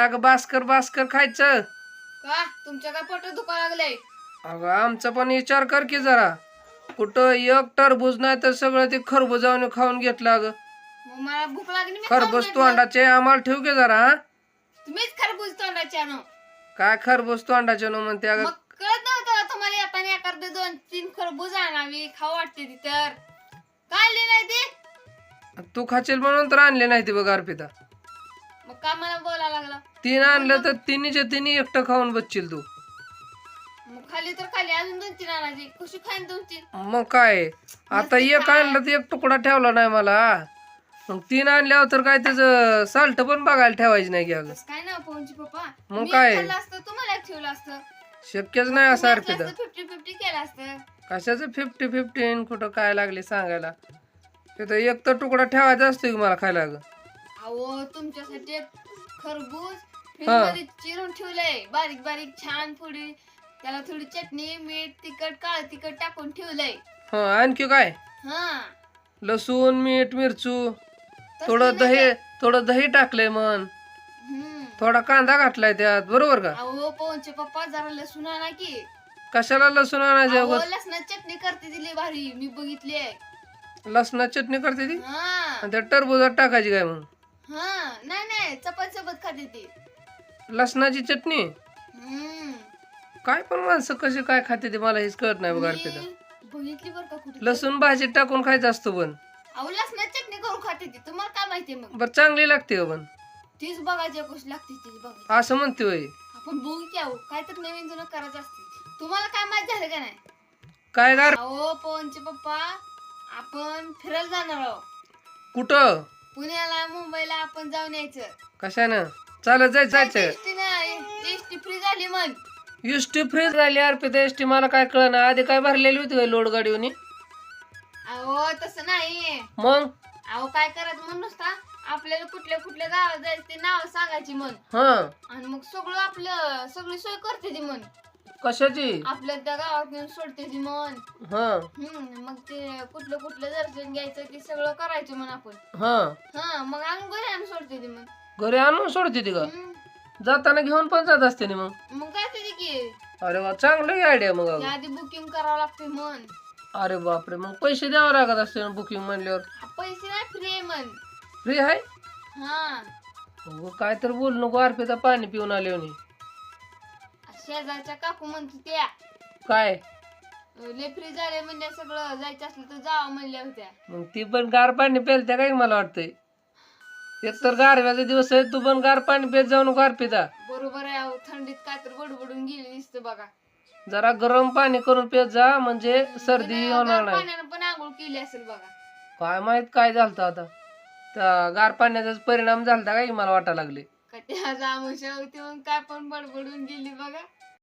अगं बास्कर बास्कर खायचं. का? तुमच्या काय पोट दुखा लागलंय? अगं आमचा पण विचार कर की जरा. कुठं एक टरबूज नाही तर सगळं ते खरबुजावून खाऊन घेतलं अगं. मग मला भूक लागली मी खाऊन खरबूज घेतलं. तोंडाचे आम्हाला ठेव की जरा हा? तुम्हीच खरबूज तोंडाचे आणू. काय खरबूज तोंडाचे न म्हणते अगं? मग कळत नव्हतं का तुम्हाला येताना एखादे दोन तीन खरबूज आणावी खाऊ वाटते ती तर? काय आणली नाही ती? तू खाशील म्हणून तर आणले नाही ते बघ अर्पिता. का मला बोलायला लागला. तीन आणलं तर तिन्हीच्या तिन्ही एकटं खाऊन बसशील तू. मग खाली तर खाली अजून दोन तीन आणायची. कशी खाईन दोन तीन. मग काय? आता एक आणलं तर एक तुकडा ठेवला नाही मला. मग तीन आणल्यावर तर काय त्याचं साल्ट पण बघायला ठेवायची नाही की अगं. तसं काय ना पवनची पप्पा? मग मी काय? खाल्लं असतं तुम्हाला एक ठेवलं असतं. शक्यच नाही असं अर्पिता फिफ्टी फिफ्टी केलं असतं. कशाचं फिफ्टी फिफ्टीन कुठं काय लागले सांगायला? तिथं एक तर तुकडा ठेवायचा असतो की मला खायला अगं. अहो तुमच्यासाठी एक खरबूज फ्रीज हा. मध्ये चिरून ठेवलंय. बारीक बारीक छान थोडी त्याला थोडी चटणी मीठ तिखट काळ तिखट टाकून ठेवलंय. हं आणखी काय? हा. लसूण मीठ मिरचू. थोडं नाही दही? थोडं दही टाकलंय मन हम्म. थोडा कांदा घातलाय त्यात. बरोबर का? अहो पवनचे पप्पा जरा लसूण आणा की. कशाला लसूण आणायचं अहो अगं? लसणाची चटणी करते दिली भारी. मी बघितली आहे. लसणात चटणी करते ती? हा. आणि त्या टरबुजात टाकायची काय मग हा नाही नाही चपात चपात खाते ती. लसणाची चटणी? हम्म. काय पण माणसं कशी काय खाते ते मला हेच कळत नाही बघ अर्पिता. मी बघितली बरं का कुठे लसूण भाजीत टाकून खायचं असतं पण. अहो लसणाची चटणी करून खाते ती. तुम्हाला काय माहिती मग? बरं चांगली लागते का पण. तीच बघायची कशी लागते तीच बघायची. असं म्हणते होय. आपण बघू की अहो काय तर नवीन जुनं करायचं असते. तुम्हाला काय माहीत झालं का नाही? काय गार अहो पवनचे पप्पा आपण फिरायला जाणार आहोत. कुठं? पुण्याला मुंबईला आपण जाऊन यायचं. कशानं? चालत जायचं. जायचं एसटी फ्री झाली मग एसटी फ्रीज झाली अर्पिता एसटी मला काय कळना. आधी काय भरलेली होती काय लोड गाडीवनी? अहो तसं नाही. मग? अहो काय करायचं म्हणून नुसता? आपल्याला कुठल्या कुठल्या गावात जायचं ते नाव सांगायची मन हा. आणि मग सगळं आपलं सगळी सोय करते ती मन कशाची? आपल्या त्या गावात नेऊन सोडते ती मन हा. हम्म मग ते कुठलं कुठलं दर्शन घ्यायचं ते सगळं करायचं म्हण आपण. हा. हा मग अंग घरी आणून सोडते ती मग. घरी आणून सोडते ती का? हम्म. जाताना घेऊन पण जात असते ना मग. मग काय ते की. अरे वा चांगलं आयडिया मग अगं. आधी बुकिंग करावं लागते मन अरे बापरे मग पैसे द्यावं लागत असते बुकिंग म्हणल्यावर? पैसे नाही फ्री आहे मन फ्री आहे? हा. अगं, काय तर बोल नको अर्पिता पाणी पिऊन आले म्हणे. शेजारच्या काकू म्हणते त्या. काय? लय फ्री झाले म्हणजे सगळं जायचं असलं तर जावं म्हणल्या होत्या. मग ती पण गार पाणी प्यायला काय मला वाटतंय? एक तर गारव्याचा दिवस आहे तू पण गार पाणी पेत जाऊ नको अर्पिता. बरोबर आहे अहो, थंडीत काय तर बडबडून गेली दिसतं बघा. जरा गरम पाणी करून पेत जा म्हणजे सर्दी होणार गार नाही. पाण्यानं पण आंघोळ केली असेल बघा. काय माहीत काय झालं आता. त्या गार पाण्याचाच परिणाम झालता काय मला वाटायला लागले. का त्या जामुशा होती मग काय पण बडबडून गेली बघा.